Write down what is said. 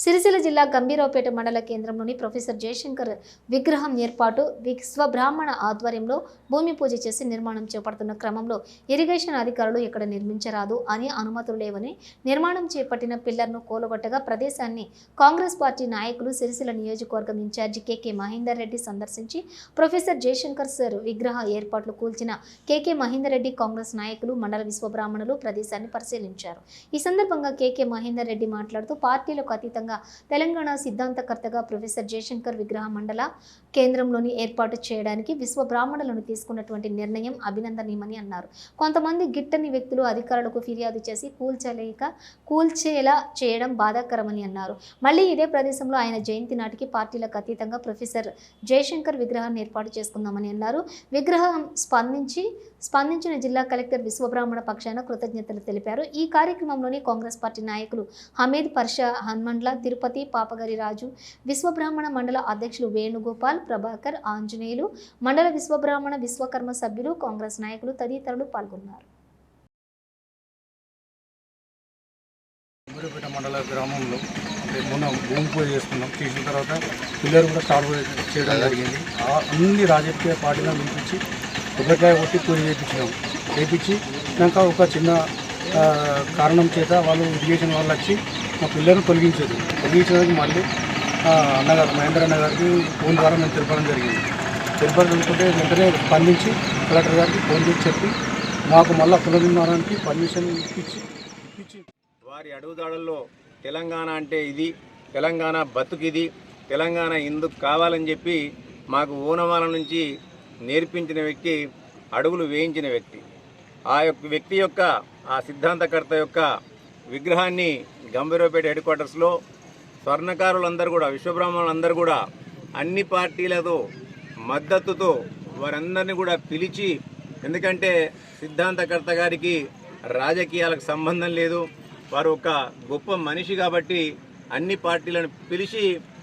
సిరిసిల్ల జిల్లా గంభీరావుపేట మండల కేంద్రంలోని ప్రొఫెసర్ జయశంకర్ విగ్రహం ఏర్పాటు విశ్వబ్రాహ్మణ ఆధ్వర్యంలో భూమి పూజ చేసి నిర్మాణం చేపడుతున్న క్రమంలో ఇరిగేషన్ అధికారులు ఇక్కడ నిర్మించరాదు అని అనుమతులు లేవని నిర్మాణం చేపట్టిన పిల్లర్ను కోలగొట్టగా ప్రదేశాన్ని కాంగ్రెస్ పార్టీ నాయకులు సిరిసిల్ల నియోజకవర్గం ఇన్ఛార్జి కెకే మహేందర్ రెడ్డి సందర్శించి ప్రొఫెసర్ జయశంకర్ సార్ విగ్రహ ఏర్పాట్లు కూల్చిన కెకే మహేందర్ రెడ్డి కాంగ్రెస్ నాయకులు మండల విశ్వబ్రాహ్మణులు ప్రదేశాన్ని పరిశీలించారు. ఈ సందర్భంగా కెకే మహేందర్ రెడ్డి మాట్లాడుతూ పార్టీలకు అతీతంగా తెలంగాణ సిద్ధాంతకర్తగా ప్రొఫెసర్ జయశంకర్ విగ్రహ మండల కేంద్రంలోని ఏర్పాటు చేయడానికి విశ్వ బ్రాహ్మణులను తీసుకున్నటువంటి నిర్ణయం అభినందనీయమని అన్నారు. కొంతమంది గిట్టని వ్యక్తులు అధికారులకు ఫిర్యాదు చేసి కూల్చలేక కూల్చేలా చేయడం బాధాకరమని అన్నారు. మళ్ళీ ఇదే ప్రదేశంలో ఆయన జయంతి నాటికి పార్టీలకు అతీతంగా ప్రొఫెసర్ జయశంకర్ విగ్రహాన్ని ఏర్పాటు చేసుకుందామని అన్నారు. విగ్రహం స్పందించి స్పందించిన జిల్లా కలెక్టర్ విశ్వబ్రాహ్మణ పక్షాన కృతజ్ఞతలు తెలిపారు. ఈ కార్యక్రమంలోని కాంగ్రెస్ పార్టీ నాయకులు హమీద్ పర్షా హన్మండ్ల తిరుపతి పాపగరి రాజు విశ్వబ్రాహ్మణ మండల అధ్యక్షులు వేణుగోపాల్ ప్రభాకర్ ఆంజనేయులు మండల విశ్వబ్రాహ్మణ విశ్వకర్మ సభ్యులు కాంగ్రెస్ నాయకులు తదితరులు పాల్గొన్నారు. గురిపేట మండల గ్రామంలో అంటే మొన్న భూమి పూజ చేసుకున్నాం. చేసిన తర్వాత పిల్లలు కూడా స్టార్ట్ చేయడం జరిగింది. ఆ అన్ని రాజకీయ పార్టీలను పిలిపించి కొబ్బరికాయ కొట్టి పూజ చేయించినాం. చేయించి ఒక చిన్న కారణం చేత వాళ్ళు ఇరిగేషన్ వాళ్ళు వచ్చి మా పిల్లలను తొలగించారు. తొలగించడానికి మళ్ళీ అన్నగారు మహేంద్ర అన్న గారికి ఫోన్ ద్వారా మేము తెలపడం జరిగింది. తెలపడం అనుకుంటే వెంటనే స్పందించి కలెక్టర్ గారికి ఫోన్ చేసి చెప్పి మాకు మళ్ళీ పునర్నిర్మాణానికి పర్మిషన్ ఇప్పించి ఇప్పించి వారి అడుగుదాడల్లో తెలంగాణ అంటే ఇది తెలంగాణ బతుకిది తెలంగాణ ఇందుకు కావాలని చెప్పి మాకు ఓనమాల నుంచి నేర్పించిన వ్యక్తి అడుగులు వేయించిన వ్యక్తి. ఆ యొక్క వ్యక్తి యొక్క ఆ సిద్ధాంతకర్త యొక్క విగ్రహాన్ని గంభీరపేట హెడ్ క్వార్టర్స్లో స్వర్ణకారులందరూ కూడా విశ్వబ్రాహ్మణులందరూ కూడా అన్ని పార్టీలతో మద్దతుతో వారందరినీ కూడా పిలిచి ఎందుకంటే సిద్ధాంతకర్త గారికి రాజకీయాలకు సంబంధం లేదు. వారు ఒక గొప్ప మనిషి కాబట్టి అన్ని పార్టీలను పిలిచి